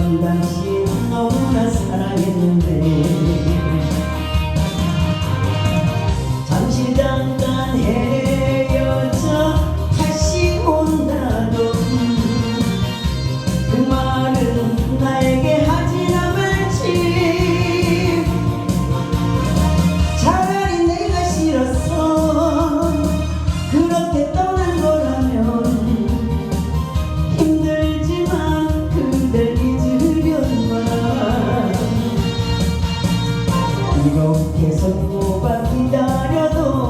넌 당신 너무나 사랑했는데 손꼽아 기다려도